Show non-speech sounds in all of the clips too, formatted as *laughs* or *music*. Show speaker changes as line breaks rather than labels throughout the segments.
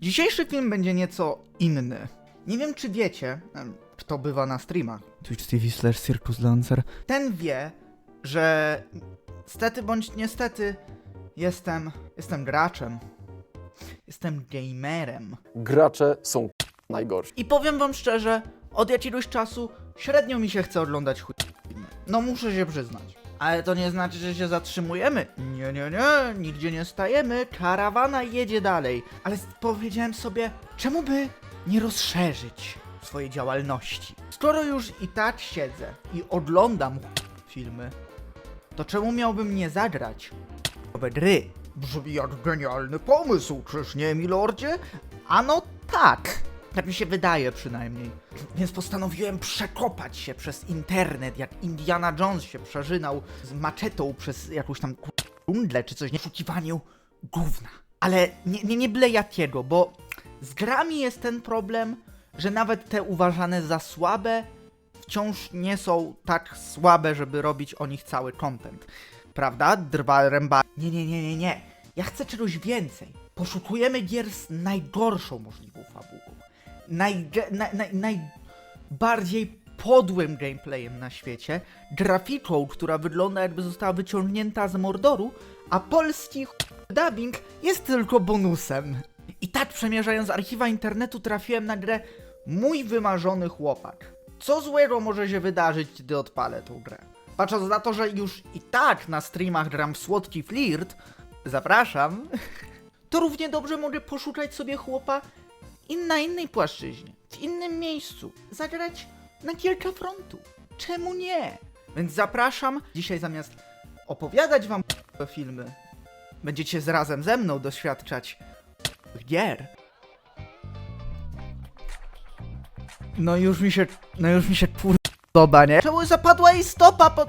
Dzisiejszy film będzie nieco inny. Nie wiem, czy wiecie, kto bywa na streamach.
Twitch TV slash Circus Dancer.
Ten wie, że stety bądź niestety jestem, jestem graczem. Jestem gamerem.
Gracze są najgorsi.
I powiem wam szczerze, od jakiegoś czasu średnio mi się chce oglądać chuj filmy. No muszę się przyznać. Ale to nie znaczy, że się zatrzymujemy. Nie, nie, nie, nigdzie nie stajemy. Karawana jedzie dalej. Ale powiedziałem sobie, czemu by nie rozszerzyć swojej działalności? Skoro już i tak siedzę i oglądam *laughs* filmy, to czemu miałbym nie zagrać nowe gry? Brzmi jak genialny pomysł, czyż nie, milordzie? Ano tak. Tak mi się wydaje przynajmniej. Więc postanowiłem przekopać się przez internet, jak Indiana Jones się przeżynał z maczetą przez jakąś tam ku- dżunglę czy coś, nie? W poszukiwaniu gówna. Ale nie, nie, nie byle jakiego, bo z grami jest ten problem, że nawet te uważane za słabe wciąż nie są tak słabe, żeby robić o nich cały content. Prawda? Drwa ręba. Nie, nie, nie, nie, nie. Ja chcę czegoś więcej. Poszukujemy gier z najgorszą możliwą fabułą. Najge- naj, naj, najbardziej podłym gameplayem na świecie, grafiką, która wygląda jakby została wyciągnięta z Mordoru, a polski dubbing jest tylko bonusem. I tak przemierzając archiwa internetu trafiłem na grę Mój wymarzony chłopak. Co złego może się wydarzyć, gdy odpalę tą grę? Patrząc na to, że już i tak na streamach gram w słodki flirt, zapraszam, *laughs* to równie dobrze mogę poszukać sobie chłopa i na innej płaszczyźnie, w innym miejscu, zagrać na kilka frontów. Czemu nie? Więc zapraszam. Dzisiaj zamiast opowiadać wam filmy, będziecie razem ze mną doświadczać gier. No już mi się, no już mi się podoba, nie? Czemu zapadła jej stopa pod...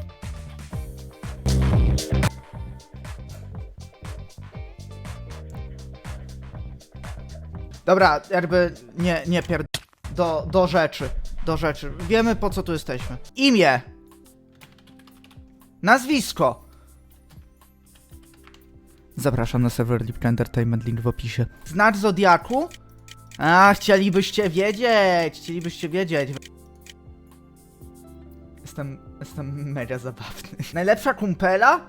Dobra, jakby nie, nie pierd... Do, do rzeczy, do rzeczy. Wiemy po co tu jesteśmy. Imię. Nazwisko.
Zapraszam na serwer Lipka Entertainment, link w opisie.
Znak Zodiaku? A, chcielibyście wiedzieć, chcielibyście wiedzieć. Jestem, jestem mega zabawny. Najlepsza kumpela?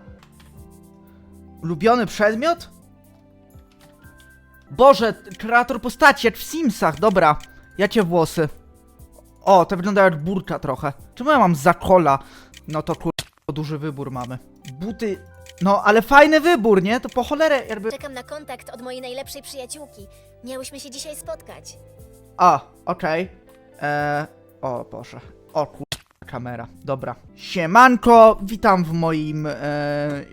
Ulubiony przedmiot? Boże, kreator postaci, jak w Simsach, dobra. Jacie włosy. O, to wygląda jak burka trochę. Czemu ja mam zakola? No to kur... duży wybór mamy. Buty... No, ale fajny wybór, nie? To po cholerę jakby...
Czekam na kontakt od mojej najlepszej przyjaciółki. Miałyśmy się dzisiaj spotkać.
A, okej. Eee, o Boże. O kur... kamera. Dobra. Siemanko, witam w moim e,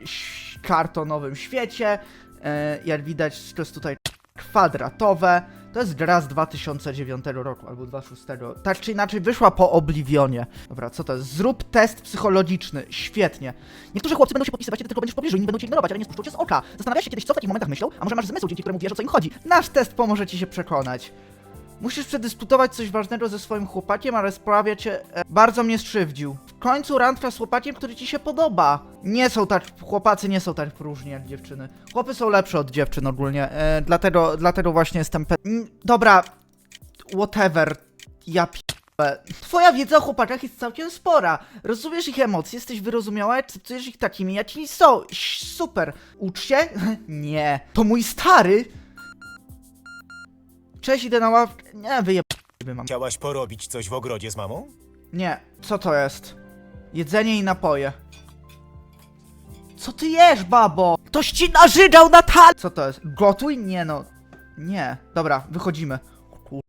ś- kartonowym świecie. E, jak widać, to jest tutaj kwadratowe. To jest gra z 2009 roku albo 2006. Tak czy inaczej wyszła po Oblivionie. Dobra, co to jest? Zrób test psychologiczny. Świetnie. Niektórzy chłopcy będą się podpisywać, kiedy tylko będziesz w pobliżu, inni będą cię ignorować, ale nie spuszczą cię z oka. Zastanawiasz się kiedyś, co w takich momentach myślą? A może masz zmysł, dzięki któremu wiesz, o co im chodzi? Nasz test pomoże ci się przekonać. Musisz przedyskutować coś ważnego ze swoim chłopakiem, ale sprawia cię... E, bardzo mnie skrzywdził. W końcu randka z chłopakiem, który ci się podoba. Nie są tak... Chłopacy nie są tak próżni jak dziewczyny. Chłopy są lepsze od dziewczyn ogólnie. E, dlatego, dlatego właśnie jestem pe... Dobra. Whatever. Ja p... Twoja wiedza o chłopakach jest całkiem spora. Rozumiesz ich emocje, jesteś wyrozumiała, akceptujesz ich takimi, jakimi są. Super. Ucz się? *laughs* Nie. To mój stary? Cześć, idę na ławkę. Nie, wyjeb... mam.
Chciałaś porobić coś w ogrodzie z mamą?
Nie, co to jest? Jedzenie i napoje. Co ty jesz, babo? Ktoś ci narzygał na tal... Co to jest? Gotuj? Nie no. Nie. Dobra, wychodzimy. O Kur...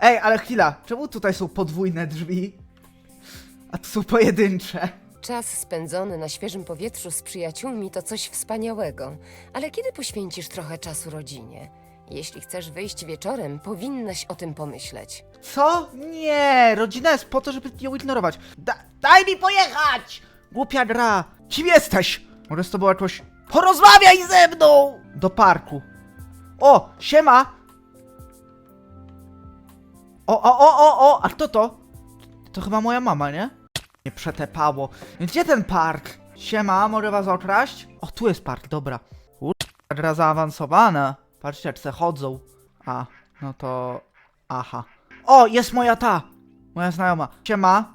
Ej, ale chwila. Czemu tutaj są podwójne drzwi? A tu są pojedyncze.
Czas spędzony na świeżym powietrzu z przyjaciółmi to coś wspaniałego, ale kiedy poświęcisz trochę czasu rodzinie? Jeśli chcesz wyjść wieczorem, powinnaś o tym pomyśleć.
Co? Nie, rodzina jest po to, żeby ją ignorować. Da daj mi pojechać! Głupia gra. Kim jesteś? Może z tobą jakoś... Porozmawiaj ze mną! Do parku. O, siema! O, o, o, o, o, a kto to? To chyba moja mama, nie? Nie przetepało. Gdzie ten park? Siema, mogę was okraść? O, tu jest park, dobra. Kur... gra zaawansowana. Patrzcie, jak se chodzą. A, no to... Aha. O, jest moja ta! Moja znajoma. Siema.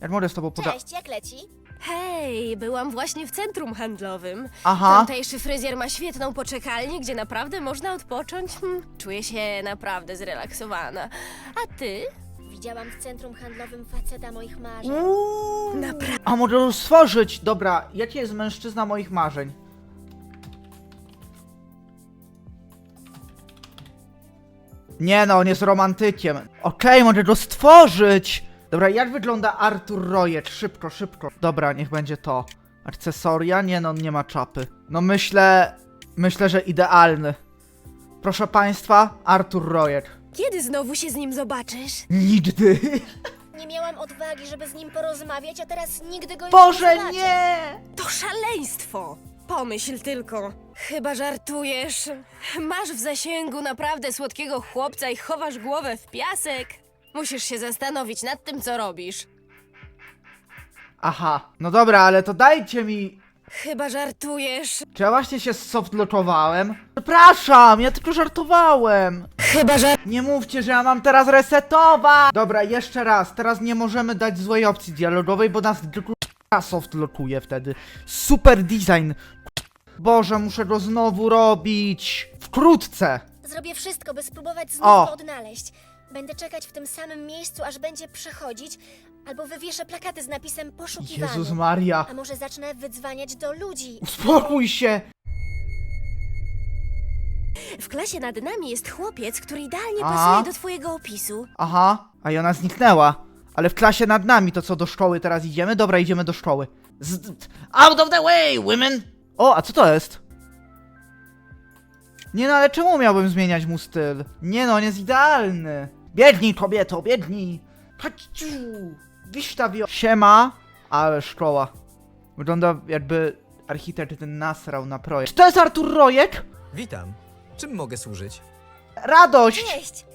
Jak mogę z tobą poda...
Cześć, jak leci?
Hej, byłam właśnie w centrum handlowym.
Aha.
Tamtejszy fryzjer ma świetną poczekalnię, gdzie naprawdę można odpocząć. Hm, czuję się naprawdę zrelaksowana. A ty?
Widziałam w centrum handlowym faceta moich marzeń.
Uuu.
Naprawdę.
A może to stworzyć? Dobra, jaki jest mężczyzna moich marzeń? Nie no, on jest romantykiem. Okej, może to stworzyć! Dobra, jak wygląda Artur Rojet? Szybko, szybko. Dobra, niech będzie to. Akcesoria? Nie no, on nie ma czapy. No myślę... Myślę, że idealny. Proszę państwa, Artur Rojet.
Kiedy znowu się z nim zobaczysz?
Nigdy. *laughs*
Nie miałam odwagi, żeby z nim porozmawiać, a teraz nigdy go już
Boże,
nie zobaczę.
nie!
To szaleństwo! Pomyśl tylko. Chyba żartujesz. Masz w zasięgu naprawdę słodkiego chłopca i chowasz głowę w piasek. Musisz się zastanowić nad tym, co robisz.
Aha, no dobra, ale to dajcie mi
Chyba żartujesz.
Czy ja właśnie się softlockowałem? Przepraszam, ja tylko żartowałem.
Chyba że...
Nie mówcie, że ja mam teraz resetować. Dobra, jeszcze raz. Teraz nie możemy dać złej opcji dialogowej, bo nas tylko softlockuje wtedy. Super design. Boże, muszę go znowu robić. Wkrótce.
Zrobię wszystko, by spróbować
O.
znowu go odnaleźć. Będę czekać w tym samym miejscu, aż będzie przechodzić, albo wywieszę plakaty z napisem poszukiwany.
Jezus Maria.
A może zacznę wydzwaniać do ludzi.
Uspokój się.
W klasie nad nami jest chłopiec, który idealnie
A?
pasuje do twojego opisu.
Aha, a i ona zniknęła. Ale w klasie nad nami, to co, do szkoły teraz idziemy? Dobra, idziemy do szkoły. Z... Out of the way, women! O, a co to jest? Nie no, ale czemu miałbym zmieniać mu styl? Nie no, on jest idealny. Biegnij, kobieto, biegnij! Chodź ciu! Wysztawio... Siema! Ale szkoła. Wygląda jakby architekt ten nasrał na projekt. Czy to jest Artur Rojek?
Witam. Czym mogę służyć?
Radość!
Cześć!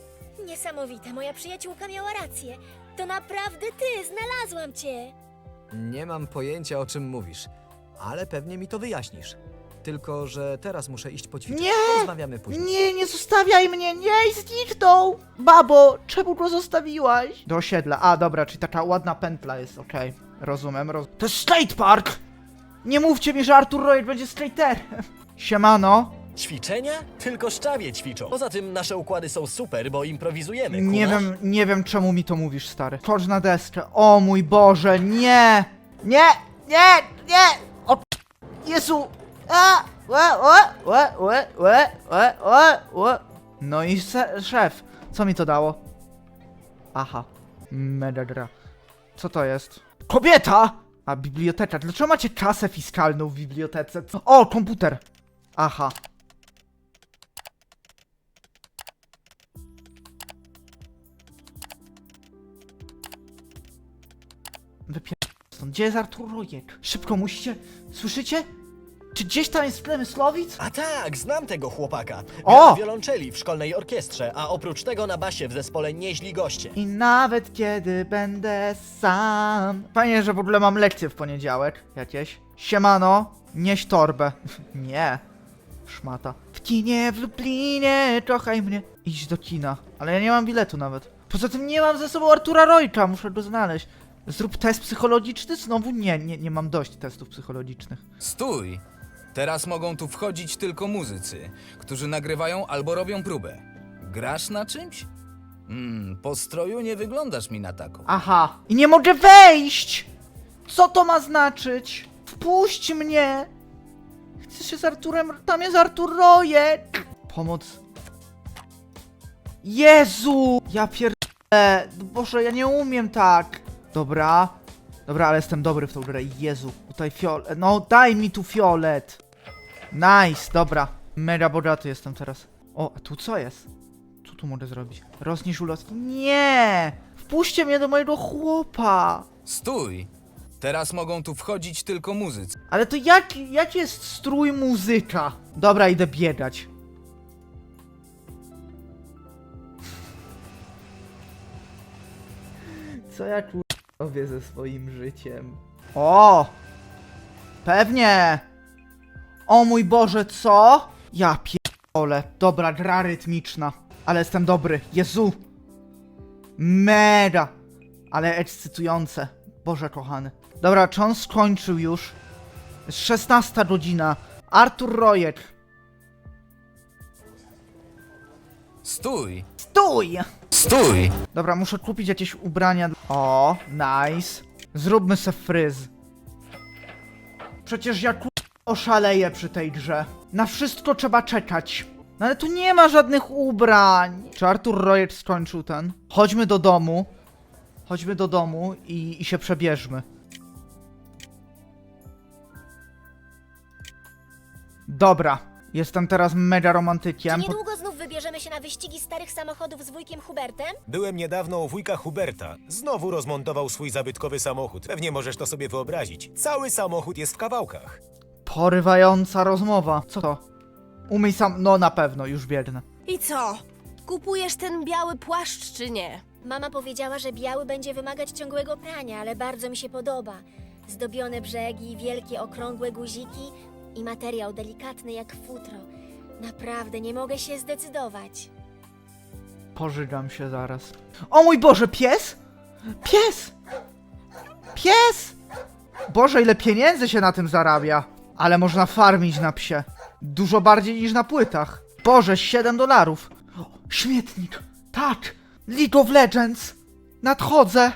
Niesamowite, moja przyjaciółka miała rację. To naprawdę ty, znalazłam cię.
Nie mam pojęcia o czym mówisz, ale pewnie mi to wyjaśnisz. Tylko, że teraz muszę iść poćwiczyć.
Nie!
Rozmawiamy później.
Nie, nie zostawiaj mnie, nie, i zniknął! Babo, czemu go zostawiłaś? Do osiedla, a dobra, czyli taka ładna pętla jest, okej. Rozumiem, roz... To jest skate park! Nie mówcie mi, że Artur Royd będzie skaterem! Siemano,
Ćwiczenia? Tylko szczawie ćwiczą. Poza tym nasze układy są super, bo improwizujemy.
nie
kumasz?
wiem, nie wiem czemu mi to mówisz, stary. Chodź na deskę, o mój Boże, nie! Nie, nie, nie! Jezu! Łe, łe, łe, łe, łe, łe, łe. No i szef, co mi to dało? Aha, mega gra. Co to jest? Kobieta! A, biblioteka. Dlaczego macie kasę fiskalną w bibliotece? O, komputer! Aha. Wypier... stąd. Gdzie jest Artur Rojek? Szybko musicie... Słyszycie? Czy gdzieś tam jest Plemysłowic?
A tak, znam tego chłopaka.
O!
Gra wiolonczeli w szkolnej orkiestrze, a oprócz tego na basie w zespole Nieźli Goście.
I nawet kiedy będę sam. Fajnie, że w ogóle mam lekcję w poniedziałek. Jakieś. Siemano, nieś torbę. *laughs* Nie. Szmata. W kinie w Lublinie, kochaj mnie. Idź do kina. Ale ja nie mam biletu nawet. Poza tym nie mam ze sobą Artura Rojka, muszę go znaleźć. Zrób test psychologiczny? Znowu nie, nie, nie mam dość testów psychologicznych.
Stój! Teraz mogą tu wchodzić tylko muzycy, którzy nagrywają albo robią próbę. Grasz na czymś? Hmm, po stroju nie wyglądasz mi na taką.
Aha. I nie mogę wejść! Co to ma znaczyć? Wpuść mnie! Chcę się z Arturem... Tam jest Artur Rojek! Pomoc. Jezu! Ja pierdolę. Boże, ja nie umiem tak. Dobra. Dobra, ale jestem dobry w tą grę. Jezu, tutaj fiolet. No, daj mi tu fiolet. Nice, dobra. Mega bogaty jestem teraz. O, a tu co jest? Co tu mogę zrobić? Rozniż ulotki. Nie! Wpuśćcie mnie do mojego chłopa!
Stój! Teraz mogą tu wchodzić tylko muzycy.
Ale to jak, jak jest strój muzyka? Dobra, idę biegać. Co ja kur... robię ze swoim życiem? O! Pewnie! O mój Boże, co? Ja pierdolę. Dobra, gra rytmiczna. Ale jestem dobry. Jezu. Mega. Ale ekscytujące. Boże kochany. Dobra, czy on skończył już? Jest 16 godzina. Artur Rojek.
Stój!
Stój!
Stój!
Dobra, muszę kupić jakieś ubrania. O, nice. Zróbmy se fryz. Przecież ja ku... oszaleję przy tej grze. Na wszystko trzeba czekać. No ale tu nie ma żadnych ubrań. Czy Artur Rojek skończył ten? Chodźmy do domu. Chodźmy do domu i, i się przebierzmy. Dobra. Jestem teraz mega
Czy
romantykiem.
niedługo znów wybierzemy się na wyścigi starych samochodów z wujkiem Hubertem?
Byłem niedawno u wujka Huberta. Znowu rozmontował swój zabytkowy samochód. Pewnie możesz to sobie wyobrazić. Cały samochód jest w kawałkach.
Porywająca rozmowa. Co to? Umyj sam. No na pewno, już biegnę.
I co? Kupujesz ten biały płaszcz czy nie?
Mama powiedziała, że biały będzie wymagać ciągłego prania, ale bardzo mi się podoba. Zdobione brzegi, wielkie okrągłe guziki i materiał delikatny jak futro. Naprawdę nie mogę się zdecydować.
Pożygam się zaraz. O mój Boże, pies? Pies! Pies! Boże, ile pieniędzy się na tym zarabia. Ale można farmić na psie. Dużo bardziej niż na płytach. Boże, 7 dolarów. Śmietnik. Tak. League of Legends. Nadchodzę.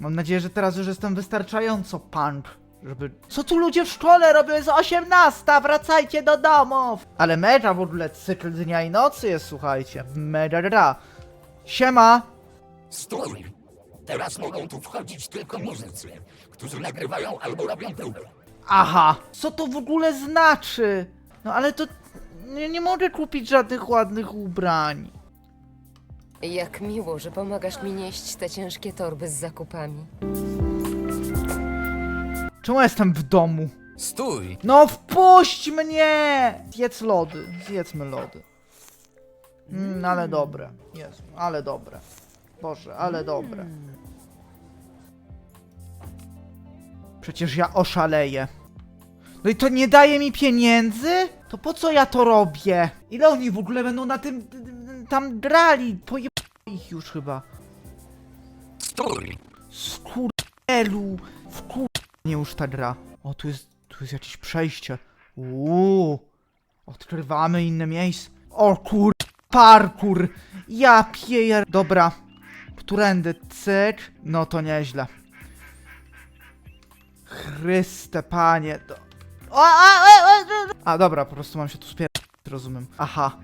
Mam nadzieję, że teraz już jestem wystarczająco punk, żeby... Co tu ludzie w szkole robią? Jest 18, wracajcie do domów! Ale mega w ogóle cykl dnia i nocy jest, słuchajcie. Mega gra. Siema!
Stój! Teraz mogą tu wchodzić tylko muzycy, którzy nagrywają albo robią próbę.
Aha! Co to w ogóle znaczy? No ale to... Nie, nie mogę kupić żadnych ładnych ubrań.
Jak miło, że pomagasz mi nieść te ciężkie torby z zakupami.
Czemu jestem w domu?
Stój!
No wpuść mnie! Zjedz lody. Zjedzmy lody. Mm, ale dobre. Jezu, ale dobre. Boże, ale dobre. Przecież ja oszaleję. No i to nie daje mi pieniędzy? To po co ja to robię? Ile oni w ogóle będą na tym... tam grali? Poje... ich już chyba.
Stój!
Skurelu! Wkur... Już ta gra. O, tu jest... tu jest jakieś przejście. Uuu. Odkrywamy inne miejsce. O kur... Parkur! Ja pier... Dobra. Którędy? Cyk. No to nieźle. Chryste, panie. Do... O, a, a, a, a, dobra, po prostu mam się tu spier... Rozumiem. Aha.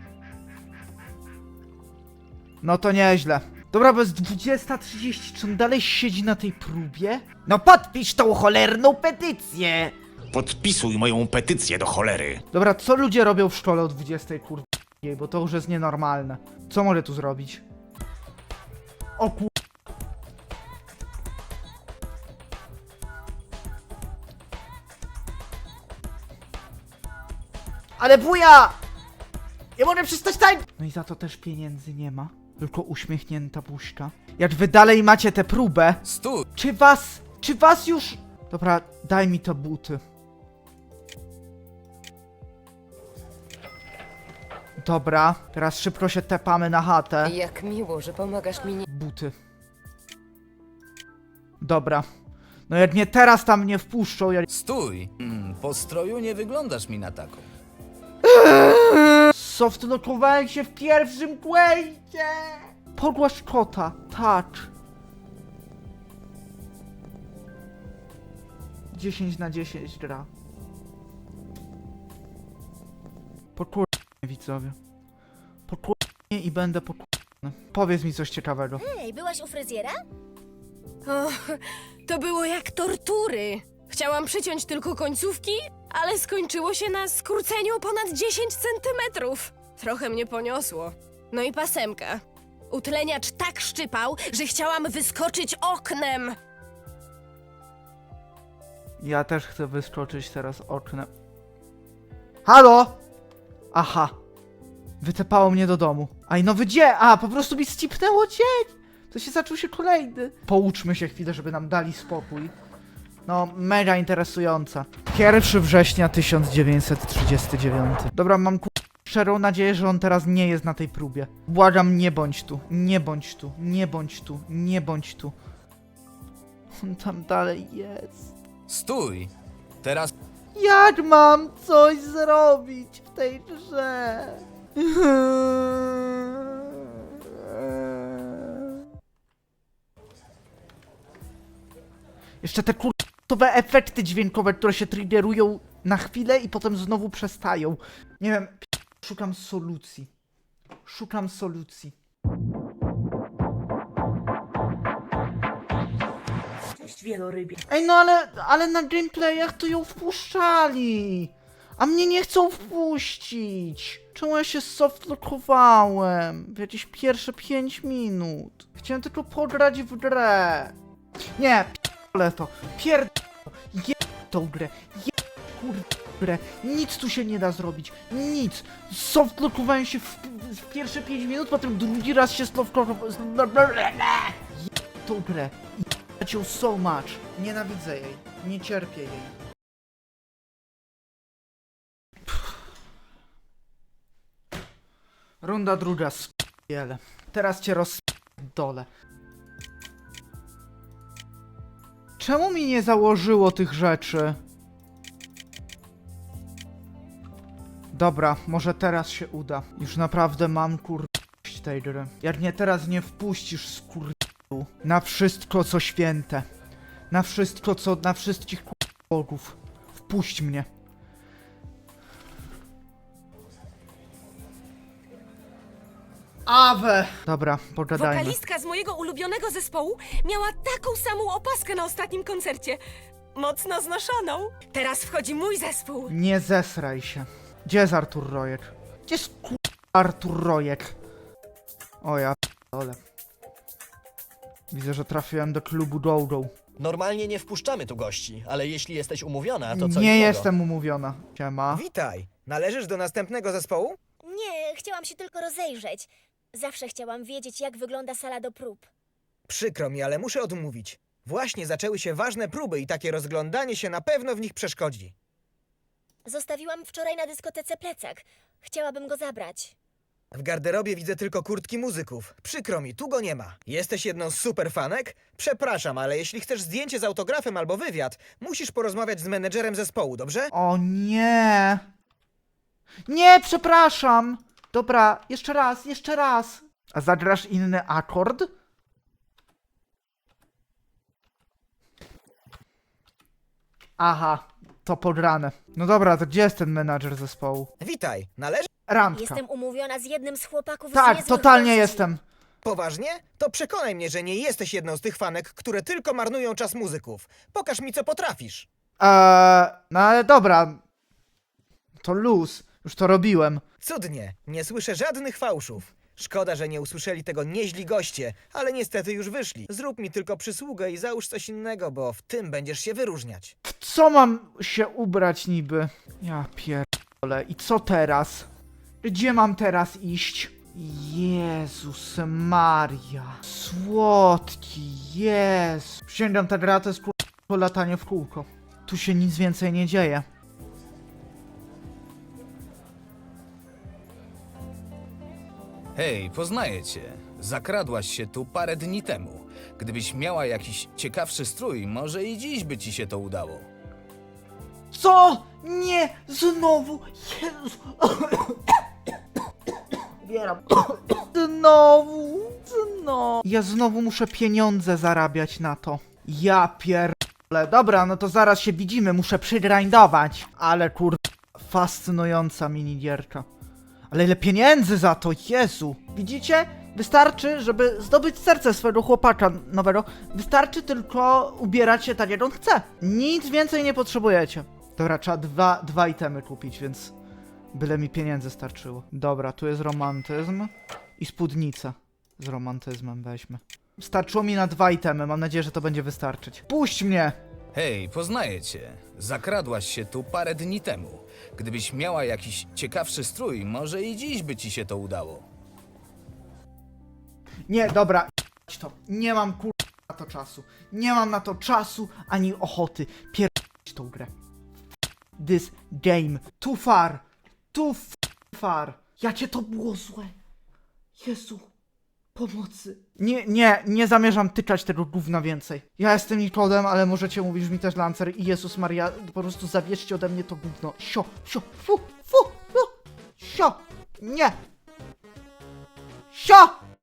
No to nieźle. Dobra, bo jest 20.30, czy on dalej siedzi na tej próbie? No podpisz tą cholerną petycję!
Podpisuj moją petycję do cholery.
Dobra, co ludzie robią w szkole o 20 kur... bo to już jest nienormalne. Co mogę tu zrobić? O kur... Ale buja! Nie mogę przestać tańczyć! No i za to też pieniędzy nie ma. Tylko uśmiechnięta buźka. Jak wy dalej macie tę próbę,
Stój!
czy was... Czy was już... Dobra, daj mi te buty. Dobra, teraz szybko się tepamy na chatę.
Jak miło, że pomagasz mi nie...
Buty. Dobra. No jak mnie teraz tam nie wpuszczą, ja...
Stój! Mm, po stroju nie wyglądasz mi na taką. *laughs*
Softlockowałem się w pierwszym quake'ie! Pogłasz kota, tak. 10 na 10 gra. Pokur... widzowie. Pokur... i będę pokur... Powiedz mi coś ciekawego.
Hej, byłaś u fryzjera?
Och, to było jak tortury. Chciałam przyciąć tylko końcówki, ale skończyło się na skróceniu ponad 10 centymetrów. Trochę mnie poniosło. No i pasemka. Utleniacz tak szczypał, że chciałam wyskoczyć oknem.
Ja też chcę wyskoczyć teraz oknem. Halo! Aha. Wytepało mnie do domu. Aj, no gdzie? A, po prostu mi scipnęło dzień! To się zaczął się kolejny. Pouczmy się chwilę, żeby nam dali spokój. No, mega interesująca. 1 września 1939. Dobra, mam ku... szczerą nadzieję, że on teraz nie jest na tej próbie. Błagam, nie bądź tu, nie bądź tu, nie bądź tu, nie bądź tu. On tam dalej jest.
Stój! Teraz
Jak mam coś zrobić w tej grze? Jeszcze te kurtowe efekty dźwiękowe, które się triggerują na chwilę i potem znowu przestają. Nie wiem, szukam solucji. Szukam solucji. Ej, no ale, ale na gameplayach to ją wpuszczali. A mnie nie chcą wpuścić. Czemu ja się softlockowałem w jakieś pierwsze 5 minut? Chciałem tylko pograć w grę. Nie, pierdolę to. Pierd... Je... tą grę. Je... kur... grę. Nic tu się nie da zrobić. Nic. Softlockowałem się w, w pierwsze 5 minut, potem drugi raz się softlockowałem. Je... tą grę. Jebać ją so much. Nienawidzę jej. Nie cierpię jej. Runda druga, spiele. Teraz cię rozdolę. Czemu mi nie założyło tych rzeczy? Dobra, może teraz się uda. Już naprawdę mam kur... tej gry. Jak mnie teraz nie wpuścisz, skur... Na wszystko, co święte. Na wszystko, co... Na wszystkich kur... bogów. Wpuść mnie. Awe! Dobra, pogadajmy.
Wokalistka z mojego ulubionego zespołu miała taką samą opaskę na ostatnim koncercie. Mocno znoszoną. Teraz wchodzi mój zespół.
Nie zesraj się. Gdzie jest Artur Rojek? Gdzie jest kur... Artur Rojek? O ja p***ole. Widzę, że trafiłem do klubu Dodo.
Normalnie nie wpuszczamy tu gości, ale jeśli jesteś umówiona, to co
Nie
innego.
jestem umówiona. Siema.
Witaj! Należysz do następnego zespołu?
Nie, chciałam się tylko rozejrzeć. Zawsze chciałam wiedzieć, jak wygląda sala do prób.
Przykro mi, ale muszę odmówić. Właśnie zaczęły się ważne próby i takie rozglądanie się na pewno w nich przeszkodzi.
Zostawiłam wczoraj na dyskotece plecak. Chciałabym go zabrać.
W garderobie widzę tylko kurtki muzyków. Przykro mi, tu go nie ma. Jesteś jedną z superfanek? Przepraszam, ale jeśli chcesz zdjęcie z autografem albo wywiad, musisz porozmawiać z menedżerem zespołu, dobrze?
O nie! Nie, przepraszam! Dobra, jeszcze raz, jeszcze raz. A zagrasz inny akord? Aha, to pograne. No dobra, to gdzie jest ten menadżer zespołu?
Witaj, należy...
Randka.
Jestem umówiona z jednym z chłopaków z
Tak,
niezłych
totalnie
gości.
jestem.
Poważnie? To przekonaj mnie, że nie jesteś jedną z tych fanek, które tylko marnują czas muzyków. Pokaż mi, co potrafisz.
Eee, no ale dobra. To luz. Już to robiłem.
Cudnie, nie słyszę żadnych fałszów. Szkoda, że nie usłyszeli tego nieźli goście, ale niestety już wyszli. Zrób mi tylko przysługę i załóż coś innego, bo w tym będziesz się wyróżniać.
W co mam się ubrać niby? Ja pierdolę. I co teraz? Gdzie mam teraz iść? Jezus Maria. Słodki, Jezu. Przysięgam, ta gra to jest kurwa latanie w kółko. Tu się nic więcej nie dzieje.
Hej, poznaję cię. Zakradłaś się tu parę dni temu. Gdybyś miała jakiś ciekawszy strój, może i dziś by ci się to udało.
Co? Nie! Znowu! Jezu! Bieram. Znowu! Znowu! Ja znowu muszę pieniądze zarabiać na to. Ja pierdolę. Dobra, no to zaraz się widzimy, muszę przygrindować. Ale kur... fascynująca minigierka. Ale ile pieniędzy za to, Jezu! Widzicie? Wystarczy, żeby zdobyć serce swojego chłopaka nowego, wystarczy tylko ubierać się tak, jak on chce. Nic więcej nie potrzebujecie. Dobra, trzeba dwa, dwa itemy kupić, więc byle mi pieniędzy starczyło. Dobra, tu jest romantyzm i spódnica z romantyzmem weźmy. Starczyło mi na dwa itemy, mam nadzieję, że to będzie wystarczyć. Puść mnie!
Hej, poznaję cię. Zakradłaś się tu parę dni temu. Gdybyś miała jakiś ciekawszy strój, może i dziś by ci się to udało.
Nie, dobra, to. Nie mam kur... na to czasu. Nie mam na to czasu ani ochoty. Pierdolić tą grę. This game. Too far. Too f- far. Jakie to było złe. Jezu. Pomocy. Nie, nie, nie zamierzam tykać tego gówna więcej. Ja jestem Nikodem, ale możecie mówić mi też Lancer i Jezus Maria, po prostu zabierzcie ode mnie to gówno. Sio, sio, fu, fu, fu, sio, nie. Sio!